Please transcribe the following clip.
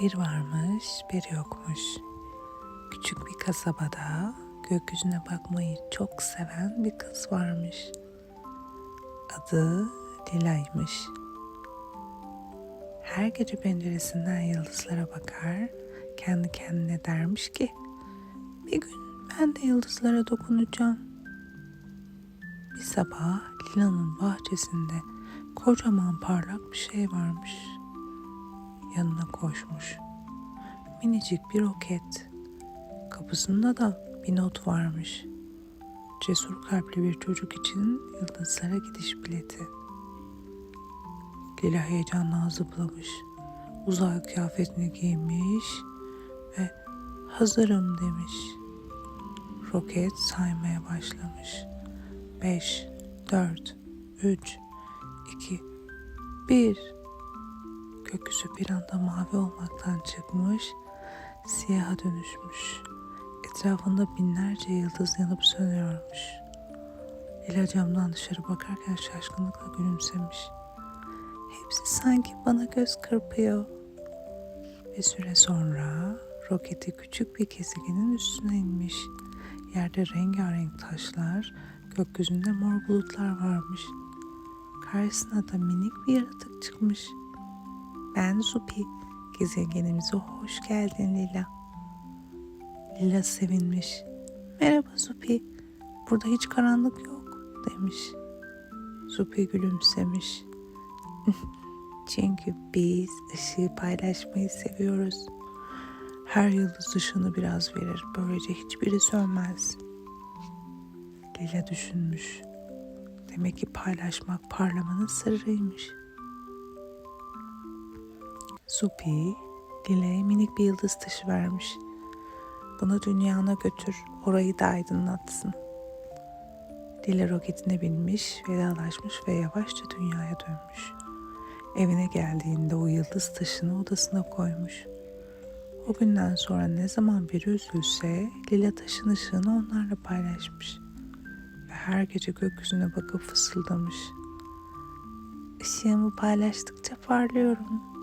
Bir varmış, bir yokmuş. Küçük bir kasabada gökyüzüne bakmayı çok seven bir kız varmış. Adı Lila'ymış. Her gece penceresinden yıldızlara bakar, kendi kendine dermiş ki bir gün ben de yıldızlara dokunacağım. Bir sabah Lila'nın bahçesinde kocaman parlak bir şey varmış. Yanına koşmuş. Minicik bir roket. Kapısında da bir not varmış. Cesur kalpli bir çocuk için yıldızlara gidiş bileti. Lila heyecanla zıplamış. Uzay kıyafetini giymiş ve hazırım demiş. Roket saymaya başlamış. 5, 4, 3, 2, 1. Gökyüzü bir anda mavi olmaktan çıkmış, siyaha dönüşmüş. Etrafında binlerce yıldız yanıp sönüyormuş. Lila camdan dışarı bakarken şaşkınlıkla gülümsemiş. Hepsi sanki bana göz kırpıyor. Bir süre sonra roketi küçük bir gezegenin üstüne inmiş. Yerde rengarenk taşlar, gökyüzünde mor bulutlar varmış. Karşısına da minik bir yaratık çıkmış. Ben Zupi, gezegenimize hoş geldin Lila. Lila sevinmiş. Merhaba Zupi, burada hiç karanlık yok demiş. Zupi gülümsemiş. Çünkü biz ışığı paylaşmayı seviyoruz. Her yıldız ışığını biraz verir. Böylece hiçbiri sönmez. Lila düşünmüş. Demek ki paylaşmak parlamanın sırrıymış. Supi, Lila'ya minik bir yıldız taşı vermiş. Bunu dünyana götür, orayı da aydınlatsın. Lila roketine binmiş, vedalaşmış ve yavaşça dünyaya dönmüş. Evine geldiğinde o yıldız taşını odasına koymuş. O günden sonra ne zaman biri üzülse Lila taşın ışığını onlarla paylaşmış. Ve her gece gökyüzüne bakıp fısıldamış. Işığımı paylaştıkça parlıyorum.